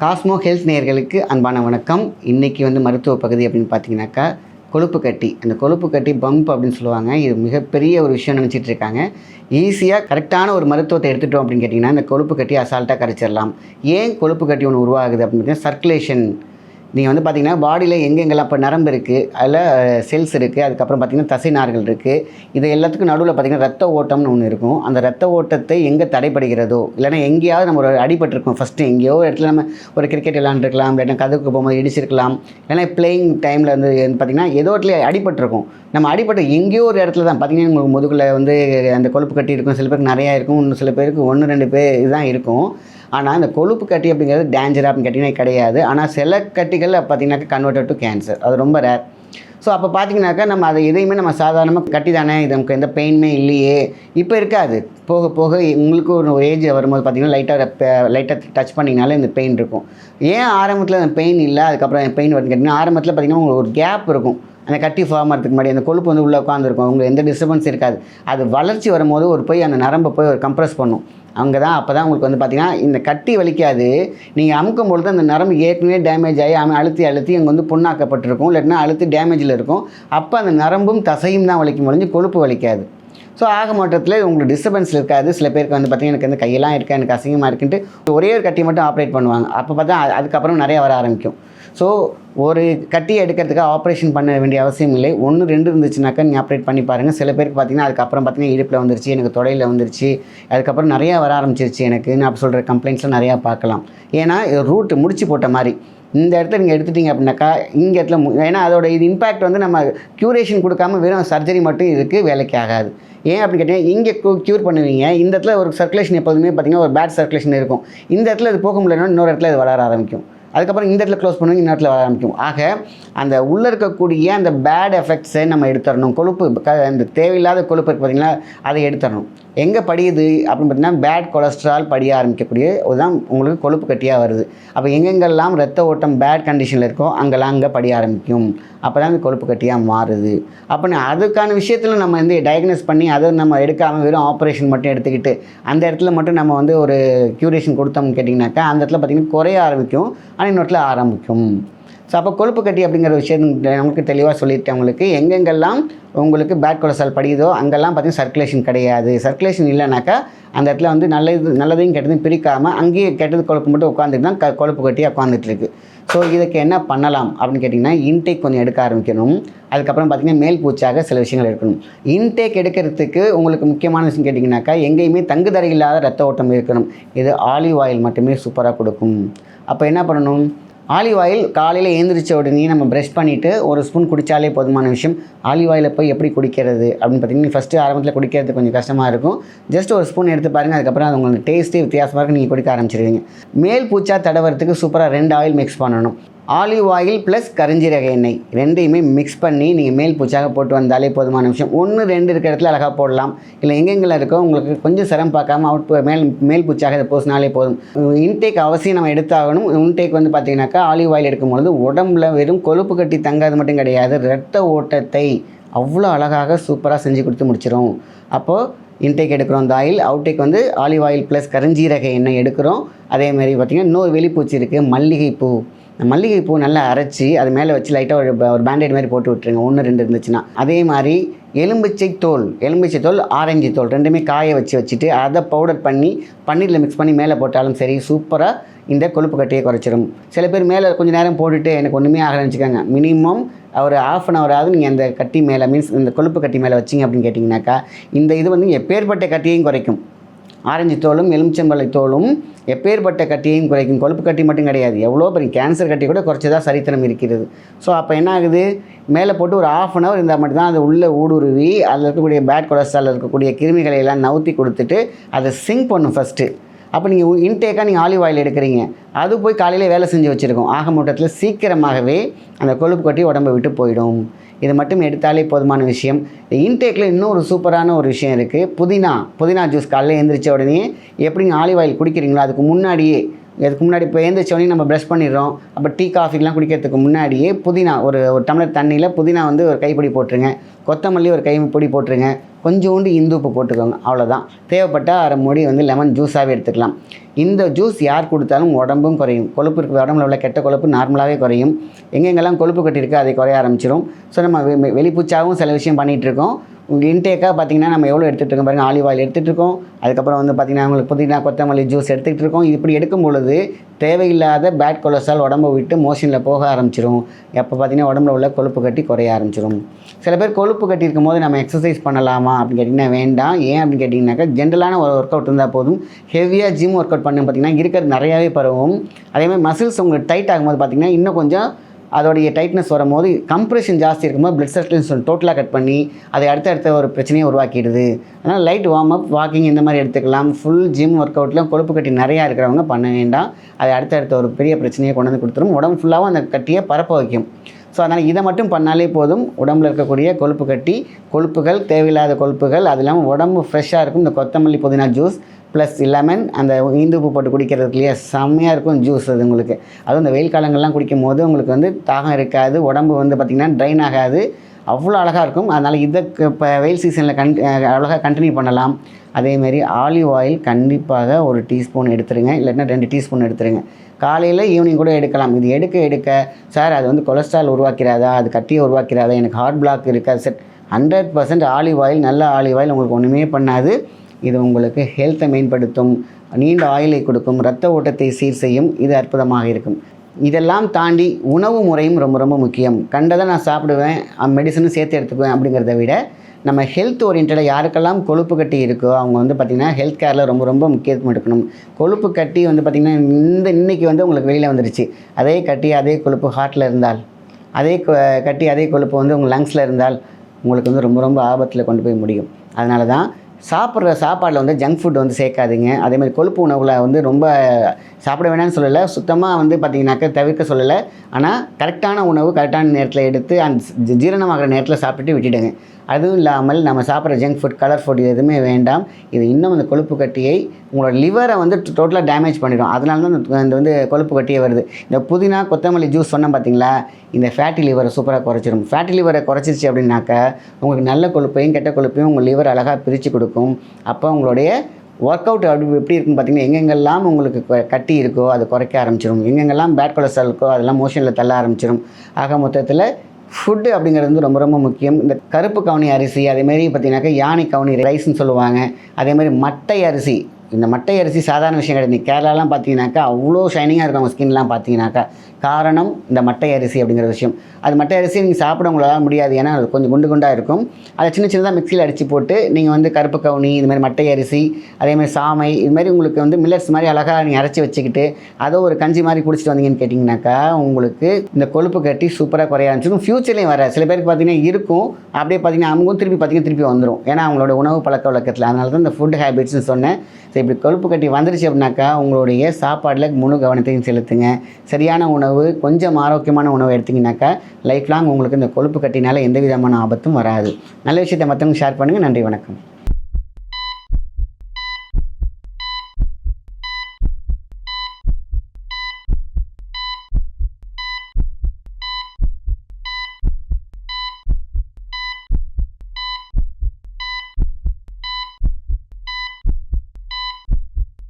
Cosmo health நேயர்களுக்கு அன்பான வணக்கம். இன்றைக்கி வந்து மருத்துவ பகுதி அப்படின்னு பார்த்தீங்கன்னாக்கா கொழுப்பு கட்டி. அந்த கொழுப்பு கட்டி பம்ப் அப்படின்னு சொல்லுவாங்க. இது மிகப்பெரிய ஒரு விஷயம் நினச்சிட்டு இருக்காங்க. ஈஸியாக கரெக்டான ஒரு மருத்துவத்தை எடுத்துட்டோம் அப்படின்னு கேட்டிங்கன்னா இந்த கொழுப்பு கட்டி அசால்ட்டாக கரைச்சிடலாம். ஏன் கொழுப்பு கட்டி ஒன்று உருவாகுது அப்படின்னு சர்க்குலேஷன் நீங்கள் வந்து பார்த்தீங்கன்னா பாடியில் எங்கெங்கெல்லாம் இப்போ நரம்பு இருக்குது அதில் செல்ஸ் இருக்குது அதுக்கப்புறம் பார்த்திங்கன்னா தசை நார்கள் இருக்குது இது எல்லாத்துக்கும் நடுவில் பார்த்தீங்கன்னா ரத்த ஓட்டம்னு ஒன்று இருக்கும். அந்த ரத்த ஓட்டத்தை எங்கே தடைப்படுகிறதோ இல்லைன்னா எங்கேயாவது நம்ம ஒரு அடிபட்டிருக்கோம். ஃபஸ்ட்டு எங்கேயோ ஒரு இடத்துல நம்ம ஒரு கிரிக்கெட் விளாண்டுருக்கலாம் இல்லைன்னா கதவுக்கு போகும்போது இடிச்சிருக்கலாம். இல்லைன்னா பிளேயிங் டைமில் வந்து பார்த்திங்கன்னா ஏதோ இடத்துல அடிபட்டிருக்கும். நம்ம அடிபட்ட எங்கேயோ ஒரு இடத்துல தான் பார்த்திங்கன்னா உங்களுக்கு முதுகில் வந்து அந்த கொழுப்பு கட்டி இருக்கும். சில பேருக்கு நிறையா இருக்கும் இன்னும் சில பேருக்கு ஒன்று ரெண்டு பேர் இதுதான் இருக்கும். ஆனால் அந்த கொழுப்பு கட்டி அப்படிங்கிறது டேஞ்சர் அப்படின்னு கேட்டிங்கன்னா கிடையாது. ஆனால் சில கட்டி கட்டிகள் பார்த்திங்கனாக்கா கன்வெர்டட் டு கேன்சர் அது ரொம்ப ரேர் ஸோ அப்போ பார்த்தீங்கன்னாக்கா நம்ம அதை எதையுமே நம்ம சாதாரணமாக கட்டி தானே இது நமக்கு எந்த பெயினுமே இல்லையே. இப்போ இருக்காது. போக போக உங்களுக்கு ஒரு ஏஜ் வரும்போது பார்த்தீங்கன்னா லைட்டாக லைட்டாக டச் பண்ணிங்கனாலே இந்த பெயின் இருக்கும். ஏன் ஆரம்பத்தில் அந்த பெயின் இல்லை? அதுக்கப்புறம் பெயின் வருதுன்னு கேட்டிங்கன்னா ஆரம்பத்தில் பார்த்தீங்கன்னா உங்களுக்கு ஒரு கேப் இருக்கும். அந்த கட்டி ஃபார்ம் ஆகிறதுக்கு முன்னாடி அந்த கொழுப்பு வந்து உள்ளே உட்காந்துருக்கும் உங்களுக்கு எந்த டிஸ்டர்பன்ஸ் இருக்காது. அது வளர்ச்சி வரும்போது ஒரு போய் அந்த நரம்பை போய் ஒரு கம்ப்ரெஸ் பண்ணும். அங்கே தான் அப்போ தான் உங்களுக்கு வந்து பார்த்தீங்கன்னா இந்த கட்டி வலிக்காது. நீங்கள் அமுக்கும் பொழுது அந்த நரம்பு ஏற்கனவே டேமேஜ் ஆகி அவன் அழுத்தி அழுத்தி அங்கே வந்து புண்ணாக்கப்பட்டிருக்கும். இல்லைன்னா அழுத்தி டேமேஜில் இருக்கும். அப்போ அந்த நரம்பும் தசையும் தான் வலிக்கும் முடிஞ்சு கொழுப்பு வலிக்காது. ஸோ ஆக மாற்றத்தில் உங்களுக்கு டிஸ்டர்பன்ஸ் இருக்காது. சில பேருக்கு வந்து பார்த்தீங்கன்னா எனக்கு வந்து கையெல்லாம் இருக்கா எனக்கு அசிங்கமாக இருக்குன்ட்டு ஒரே ஒரு கட்டி மட்டும் ஆப்ரேட் பண்ணுவாங்க. அப்போ பார்த்தா அதுக்கப்புறம் நிறைய வர ஆரம்பிக்கும். ஸோ ஒரு கட்டி எடுக்கிறதுக்காக ஆப்ரேஷன் பண்ண வேண்டிய அவசியம் இல்லை. ஒன்று ரெண்டு இருந்துச்சுனாக்கா நீங்கள் ஆப்ரேட் பண்ணி பாருங்கள் சில பேருக்கு பார்த்தீங்கன்னா அதுக்கப்புறம் பார்த்தீங்கன்னா இடுப்பில் வந்துருச்சு எனக்கு தொடையில் வந்துருச்சு. அதுக்கப்புறம் நிறையா வர ஆரம்பிச்சிருச்சு எனக்கு. நான் அப்படி சொல்கிற கம்ப்ளைண்ட்ஸ்லாம் நிறையா பார்க்கலாம். ஏன்னா ரூட் முடிச்சு போட்ட மாதிரி. இந்த இடத்த நீங்கள் எடுத்துட்டீங்க அப்படின்னாக்கா இங்கே இடத்துல மு- ஏன்னா அதோட இது இம்பேக்ட் வந்து நம்ம க்யூரேஷன் கொடுக்காம வெறும் சர்ஜரி மட்டும் இதுக்கு வேலைக்கு ஆகாது. ஏன் அப்படின்னு கேட்டிங்கன்னா இங்கே க்யூர் பண்ணுவீங்க. இந்த இடத்துல ஒரு சர்க்குலேஷன் எப்போதுமே பார்த்தீங்கன்னா ஒரு பேட் சர்க்குலேஷன் இருக்கும். இந்த இடத்துல இது போக முடியலன்னா இன்னொரு இடத்துல இது வளர ஆரம்பிக்கும். அதுக்கப்புறம் இந்த இடத்துல க்ளோஸ் பண்ணுவோம் இந்த இடத்துல வர ஆரம்பிக்கும். ஆக அந்த உள்ளே இருக்கக்கூடிய அந்த பேட் எஃபெக்ட்ஸை நம்ம எடுத்துடணும். கொழுப்பு க அந்த தேவையில்லாத கொழுப்பு இருக்கு பார்த்திங்கன்னா அதை எடுத்துடணும். எங்கே படியுது அப்படின்னு பார்த்தீங்கன்னா பேட் கொலஸ்ட்ரால் படிய ஆரம்பிக்கக்கூடிய அதுதான் உங்களுக்கு கொழுப்பு கட்டியாக வருது. அப்போ எங்கெங்கெல்லாம் ரத்த ஓட்டம் பேட் கண்டிஷனில் இருக்கோ அங்கெல்லாம் அங்கே படிய ஆரம்பிக்கும். அப்போ தான் அந்த கொழுப்பு கட்டியாக மாறுது. அப்போ அதுக்கான விஷயத்தில் நம்ம வந்து டயக்னோஸ் பண்ணி அதை நம்ம எடுக்காமல் வெறும் ஆப்ரேஷன் மட்டும் எடுத்துக்கிட்டு அந்த இடத்துல மட்டும் நம்ம வந்து ஒரு க்யூரேஷன் கொடுத்தோம்னு கேட்டிங்கனாக்கா அந்த இடத்துல பார்த்திங்கன்னா குறைய ஆரம்பிக்கும். ஆனால் இன்னொருத்தில் ஆரம்பிக்கும். ஸோ அப்போ கொழுப்பு கட்டி அப்படிங்கிற விஷயம் நமக்கு தெளிவாக சொல்லிட்டேன் உங்களுக்கு எங்கெங்கெல்லாம் உங்களுக்கு பேட் கொலஸ்ட்ரால் படியுதோ அங்கெல்லாம் பார்த்தீங்கன்னா சர்க்குலேஷன் கிடையாது. சர்க்குலேஷன் இல்லைனாக்கா அந்த இடத்துல வந்து நல்லது நல்லதையும் கெட்டதையும் பிரிக்காமல் அங்கேயே கெட்டது கொழுப்பு மட்டும் உட்காந்துட்டு தான் க கொழுப்பு கட்டி உட்காந்துட்டு இருக்கு. ஸோ இதுக்கு என்ன பண்ணலாம் அப்படின்னு கேட்டிங்கன்னா இன்டேக் கொஞ்சம் எடுக்க ஆரம்பிக்கணும். அதுக்கப்புறம் பார்த்திங்கன்னா மேல் பூச்சாக சில விஷயங்கள் எடுக்கணும். இன்டேக் எடுக்கிறதுக்கு உங்களுக்கு முக்கியமான விஷயம் கேட்டிங்கனாக்கா எங்கேயுமே தங்குதடை இல்லாத ரத்த ஓட்டம் இருக்கணும். இது ஆலிவ் ஆயில் மட்டுமே சூப்பராக கொடுக்கும். அப்போ என்ன பண்ணணும்? ஆலிவ் ஆயில் காலையில் எழுந்திரிச்ச உடனே நம்ம ப்ரெஷ் பண்ணிவிட்டு ஒரு ஸ்பூன் குடித்தாலே போதுமான விஷயம். ஆலிவ் ஆயிலை போய் எப்படி குடிக்கிறது அப்படின்னு பார்த்தீங்கன்னா ஃபஸ்ட்டு ஆரம்பத்தில் குடிக்கிறது கொஞ்சம் கஷ்டமாக இருக்கும். ஜஸ்ட் ஒரு ஸ்பூன் எடுத்து பாருங்கள் அதுக்கப்புறம் அது உங்களுக்கு டேஸ்ட்டே வித்தியாசமாக இருக்கும் நீங்கள் குடிக்க ஆரம்பிச்சிருவீங்க. மேல் பூச்சா தடவுறதுக்கு சூப்பராக ரெண்டு ஆயில் மிக்ஸ் பண்ணணும். ஆலிவ் ஆயில் ப்ளஸ் கரிஞ்சீரக எண்ணெய். ரெண்டையுமே மிக்ஸ் பண்ணி நீங்கள் மேல் பூச்சாக போட்டு வந்தாலே போதுமான விஷயம். ஒன்று ரெண்டு இருக்கிற இடத்துல அழகாக போடலாம். இல்லை எங்கெங்கெல்லாம் இருக்கோ உங்களுக்கு கொஞ்சம் சிரமம் பார்க்காம அவுட் மேல் மேல் பூச்சாக இதை பூசினாலே போதும். இன்டேக் அவசியம் நம்ம எடுத்தாகணும். இன்டேக் வந்து பார்த்தீங்கன்னாக்கா ஆலிவ் ஆயில் எடுக்கும்பொழுது உடம்புல வெறும் கொழுப்பு கட்டி தங்காது மட்டும் கிடையாது. ரத்த ஓட்டத்தை அவ்வளோ அழகாக சூப்பராக செஞ்சு கொடுத்து முடிச்சிடும் அப்போது இன்டேக் எடுக்கிறோம் அந்த ஆயில். அவுட்டேக் வந்து ஆலிவ் ஆயில் ப்ளஸ் கரிஞ்சீரக எண்ணெய் எடுக்கிறோம். அதே மாதிரி பார்த்திங்கன்னா இன்னொரு வெளிப்பூச்சி இருக்குது மல்லிகைப்பூ. மல்லிகைப்பூ நல்லா அரைச்சி அது மேலே வச்சு லைட்டாக ஒரு ஒரு பேண்டேட் மாதிரி போட்டு விட்டுருங்க. ஒன்று ரெண்டு இருந்துச்சுன்னா. அதே மாதிரி எலும்பிச்சை தோல் எலும்பிச்சை தோல் ஆரஞ்சு தோல் ரெண்டுமே காய வச்சு வச்சுட்டு அதை பவுடர் பண்ணி பன்னீரில் மிக்ஸ் பண்ணி மேலே போட்டாலும் சரி சூப்பராக இந்த கொழுப்பு கட்டியை குறைச்சிடும் சில பேர் மேலே கொஞ்சம் நேரம் போட்டுட்டு எனக்கு ஒன்றுமே ஆகலைன்னு வச்சுக்கோங்க. மினிமம் ஒரு ஆஃப் அன் ஹவராவது ஆகுது நீங்கள் அந்த கட்டி மேலே மீன்ஸ் இந்த கொழுப்பு கட்டி மேலே வச்சிங்க அப்படின்னு கேட்டிங்கனாக்கா இந்த இது வந்து எப்பேற்பட்ட கட்டியையும் குறைக்கும். ஆரஞ்சு தோலும் எலுமிச்சம்பழை தோலும் எப்பேற்பட்ட கட்டியையும் குறைக்கும். கொழுப்பு கட்டி மட்டும் கிடையாது. எவ்வளோ பெரிய கேன்சர் கட்டி கூட குறைச்சதாக சரித்திரம் இருக்கிறது. ஸோ அப்போ என்ன ஆகுது? மேலே போட்டு ஒரு ஆஃப் அன் ஹவர் இருந்தால் மட்டும்தான் அது உள்ளே ஊடுருவி அதில் இருக்கக்கூடிய பேட் கொலஸ்ட்ரால் இருக்கக்கூடிய கிருமிகளை எல்லாம் நவுத்தி கொடுத்துட்டு அதை சிங்க் பண்ணும் ஃபஸ்ட்டு அப்போ நீங்கள் இன்டேக்காக நீங்கள் ஆலிவ் ஆயில் எடுக்கிறீங்க. அது போய் காலையில் வேலை செஞ்சு வச்சுருக்கோம். ஆக மூட்டத்தில் சீக்கிரமாகவே அந்த கொழுப்பு கொட்டி உடம்பை விட்டு போயிடும். இது மட்டும் எடுத்தாலே போதுமான விஷயம். இன்டேக்கில் இன்னும் ஒரு சூப்பரான ஒரு விஷயம் இருக்குது புதினா புதினா ஜூஸ் காலையில் எழுந்திரிச்ச உடனே எப்படி நீங்கள் ஆலிவ் ஆயில் குடிக்கிறீங்களோ அதுக்கு முன்னாடியே இதுக்கு முன்னாடி இப்போ எழுந்திரிச்சோடனே நம்ம ப்ரெஷ் பண்ணிடுறோம். அப்போ டீ காஃபிலாம் குடிக்கிறதுக்கு முன்னாடியே புதினா ஒரு ஒரு டம்ளர் தண்ணியில் புதினா வந்து ஒரு கைப்பிடி போட்டுருங்க. கொத்தமல்லி ஒரு கைப்பிடி போட்டுருங்க. கொஞ்சோண்டு இந்து உப்பு போட்டுக்கோங்க. அவ்வளோதான் தேவைப்பட்டால் அரை மூடி வந்து லெமன் ஜூஸாகவே எடுத்துக்கலாம். இந்த ஜூஸ் யார் கொடுத்தாலும் உடம்பும் குறையும். கொழுப்பு இருக்க உடம்புல உள்ள கெட்ட கொழுப்பு நார்மலாகவே குறையும். எங்கெங்கெல்லாம் கொழுப்பு கட்டியிருக்கு அதை குறைய ஆரம்பிச்சிடும் ஸோ நம்ம வெ- வெளிப்பூச்சாகவும் சில விஷயம் பண்ணிகிட்டு இருக்கோம். இன்டேக்காக பார்த்தீங்கன்னா நம்ம எவ்வளோ எடுத்துகிட்டு இருக்கோம் பாருங்கள் ஆலிவ் ஆயில் எடுத்துகிட்டு இருக்கோம். அதுக்கப்புறம் வந்து பார்த்திங்கன்னா உங்களுக்கு புதினா கொத்தமல்லி ஜூஸ் எடுத்துக்கிட்டு இருக்கோம். இப்படி எடுக்கும் பொழுது தேவையில்லாத பேட் கொலஸ்ட்ரால் உடம்பை விட்டு மோஷனில் போக ஆரம்பிச்சிடும் எப்போ பார்த்தீங்கன்னா உடம்புல உள்ள கொழுப்பு கட்டி குறைய ஆரம்பிச்சிடும் சில பேர் கொழுப்பு கட்டி இருக்கும் போது நம்ம எக்ஸசைஸ் பண்ணலாமா அப்படின்னு கேட்டிங்கன்னா வேண்டாம். ஏன் அப்படின்னு கேட்டிங்கனாக்கா ஜென்ரலான ஒரு ஒர்க் அவுட் இருந்தால் போதும். ஹெவியாக ஜிம் ஒர்க் அவுட் பண்ணி பார்த்திங்கன்னா இருக்கிறது நிறையாவே பரவும். அதேமாதிரி மசில்ஸ் உங்களுக்கு டைட் ஆகும்போது பார்த்தீங்கன்னா இன்னும் கொஞ்சம் அதோடைய டைட்னஸ் வரும்போது கம்ப்ரெஷன் ஜாஸ்தி இருக்கும்போது பிளட் சர்க்குலேஷன் டோட்டலாக கட் பண்ணி அதை அடுத்தடுத்த ஒரு பிரச்சனையை உருவாக்கிடுது. அதனால் லைட் வார்ம் அப் வாக்கிங் இந்த மாதிரி எடுத்துக்கலாம். ஃபுல் ஜிம் ஒர்க் அவுட்லாம் கொழுப்பு கட்டி நிறையா இருக்கிறவங்க பண்ண வேண்டாம். அது அடுத்தடுத்த ஒரு பெரிய பிரச்சனையை கொண்டு வந்து கொடுத்துரும். உடம்பு ஃபுல்லாகவும் அந்த கட்டியை பரப்ப வைக்கும். ஸோ அதனால் இதை மட்டும் பண்ணாலே போதும். உடம்புல இருக்கக்கூடிய கொழுப்பு கட்டி கொழுப்புகள் தேவையில்லாத கொழுப்புகள் அது இல்லாமல் உடம்பு ஃப்ரெஷ்ஷாக இருக்கும். இந்த கொத்தமல்லி புதினா ஜூஸ் ப்ளஸ் லெமன் அந்த இந்து உப்பு போட்டு குடிக்கிறதுக்கு இல்லையா? செம்மையாக இருக்கும் ஜூஸ் அது உங்களுக்கு. அதுவும் இந்த வெயில் காலங்கள்லாம் குடிக்கும் போது உங்களுக்கு வந்து தாகம் இருக்காது உடம்பு வந்து பார்த்திங்கன்னா ட்ரைன் ஆகாது. அவ்வளோ அழகாக இருக்கும். அதனால் இதுக்கு இப்போ வெயில் சீசனில் கன் அழகாக கண்டினியூ பண்ணலாம். அதேமாரி ஆலிவ் ஆயில் கண்டிப்பாக ஒரு டீஸ்பூன் எடுத்துருங்க. இல்லைன்னா ரெண்டு டீஸ்பூன் எடுத்துருங்க. காலையில் ஈவினிங் கூட எடுக்கலாம். இது எடுக்க எடுக்க சார் அது வந்து கொலஸ்ட்ரால் உருவாக்கிறாதா? அது கட்டியை உருவாக்கிறாதா? எனக்கு ஹார்ட் பிளாக் இருக்காது set hundred percent olive oil நல்ல ஆலிவ் ஆயில் உங்களுக்கு ஒன்றுமே பண்ணாது. இது உங்களுக்கு ஹெல்த்தை மேம்படுத்தும் நீண்ட ஆயிலை கொடுக்கும் இரத்த ஓட்டத்தை சீர் செய்யும் இது அற்புதமாக இருக்கும். இதெல்லாம் தாண்டி உணவு முறையும் ரொம்ப ரொம்ப முக்கியம். கண்டதை நான் சாப்பிடுவேன் மெடிசனும் சேர்த்து எடுத்துக்குவேன் அப்படிங்கிறத விட நம்ம ஹெல்த் ஓரியன்டாக யாருக்கெல்லாம் கொழுப்பு கட்டி இருக்கோ அவங்க வந்து பார்த்திங்கன்னா ஹெல்த் கேரில் ரொம்ப ரொம்ப முக்கியத்துவம் எடுக்கணும். கொழுப்பு கட்டி வந்து பார்த்திங்கன்னா இந்த இன்னைக்கு வந்து உங்களுக்கு வெளியில் வந்துருச்சு. அதே கட்டி அதே கொழுப்பு ஹார்ட்டில் இருந்தால் அதே கொ- கட்டி அதே கொழுப்பு வந்து உங்கள் லங்ஸில் இருந்தால் உங்களுக்கு வந்து ரொம்ப ரொம்ப ஆபத்தில் கொண்டு போய் முடியும். அதனால தான் சாப்பிட்ற சாப்பாடில் வந்து ஜங்க் ஃபுட் வந்து சேர்க்காதீங்க. அதேமாதிரி கொழுப்பு உணவில் வந்து ரொம்ப சாப்பிட வேணாம்னு சொல்லலை. சுத்தமாக வந்து பார்த்தீங்கன்னாக்கா தவிர்க்க சொல்லலை. ஆனால் கரெக்டான உணவு கரெக்டான நேரத்தில் எடுத்து அந்த ஜீரணமாகிற நேரத்தில் சாப்பிட்டுட்டு விட்டுடுங்க. அதுவும் இல்லாமல் நம்ம சாப்பிட்ற ஜங்க் ஃபுட் கலர் ஃபுட் எதுவுமே வேண்டாம். இது இன்னும் அந்த கொழுப்பு கட்டியை உங்களோட லிவரை வந்து டோட்டலாக டேமேஜ் பண்ணிடும். அதனால தான் இந்த- வந்து கொழுப்பு கட்டியே வருது. இந்த புதினா கொத்தமல்லி ஜூஸ் சொன்னோம் பார்த்தீங்களா இந்த ஃபேட்டி லிவரை சூப்பராக குறைச்சிடும் ஃபேட்டி லிவரை குறைச்சிருச்சு அப்படின்னாக்கா உங்களுக்கு நல்ல கொழுப்பையும் கெட்ட கொழுப்பையும் உங்கள் லிவர் அழகாக பிரித்து கொடுக்கும். அப்போ உங்களுடைய ஒர்க் அவுட் அப்படி எப்படி இருக்குன்னு பார்த்தீங்கன்னா எங்கெங்கெல்லாம் உங்களுக்கு க- கட்டி இருக்கோ அது குறைக்க ஆரம்பிச்சிடும் எங்கெங்கெல்லாம் பேட் கொலஸ்ட்ரால் இருக்கோ அதெல்லாம் மோஷனில் தள்ள ஆரம்பிச்சிடும் ஆக மொத்தத்தில் ஃபுட்டு அப்படிங்கிறது வந்து ரொம்ப ரொம்ப முக்கியம். இந்த கருப்பு கவுனி அரிசி அதேமாரி பார்த்தீங்கன்னாக்கா யானை கவுனி ரைஸ்ன்னு சொல்லுவாங்க. அதே மாதிரி மட்டை அரிசி. இந்த மட்டை அரிசி சாதாரண விஷயம் கிடையாது. கேரளாலாம் பார்த்தீங்கன்னாக்கா அவ்வளோ ஷைனிங்காக இருக்கும். அவங்க ஸ்கின்லாம் பார்த்தீங்கன்னாக்கா. காரணம் இந்த மட்டை அரிசி அப்படிங்கிற விஷயம். அது மட்டை அரிசி நீங்கள் சாப்பிட உங்களால் முடியாது. ஏன்னா அது கொஞ்சம் குண்டு குண்டாக இருக்கும். அதை சின்ன சின்னதாக மிக்சியில் அடித்து போட்டு நீங்கள் வந்து கருப்பு கவுனி இது மாதிரி மட்டை அரிசி அதேமாதிரி சாமை இது மாதிரி உங்களுக்கு வந்து மில்லட்ஸ் மாதிரி அழகாக நீங்கள் அரைச்சி வச்சுக்கிட்டு அதை ஒரு கஞ்சி மாதிரி குடிச்சிட்டு வந்தீங்கன்னு கேட்டிங்கனாக்கா உங்களுக்கு இந்த கொழுப்பு கட்டி சூப்பராக குறைய ஆரம்பிச்சிடும். ஃப்யூச்சர்லேயும் வர சில பேருக்கு பார்த்தீங்கன்னா இருக்கும். அப்படியே பார்த்தீங்கன்னா அவங்களும் திருப்பி பார்த்தீங்கன்னா திருப்பி வந்துடும் ஏன்னா அவங்களோட உணவு பழக்க வழக்கத்தில். அதனால தான் இந்த ஃபுட் ஹேபிட்ஸ்னு சொன்னேன். சரி இப்படி கொழுப்பு கட்டி வந்துருச்சு அப்படின்னாக்கா உங்களுடைய சாப்பாடில் முழு கவனத்தையும் செலுத்துங்க. சரியான உணவு கொஞ்சம் ஆரோக்கியமான உணவு எடுத்தீங்கன்னாக்கா லைஃப் லாங் உங்களுக்கு இந்த கொழுப்பு கட்டினால எந்த விதமான ஆபத்தும் வராது. நல்ல விஷயத்தை மற்றவங்க ஷேர் பண்ணுங்கள் நன்றி வணக்கம்.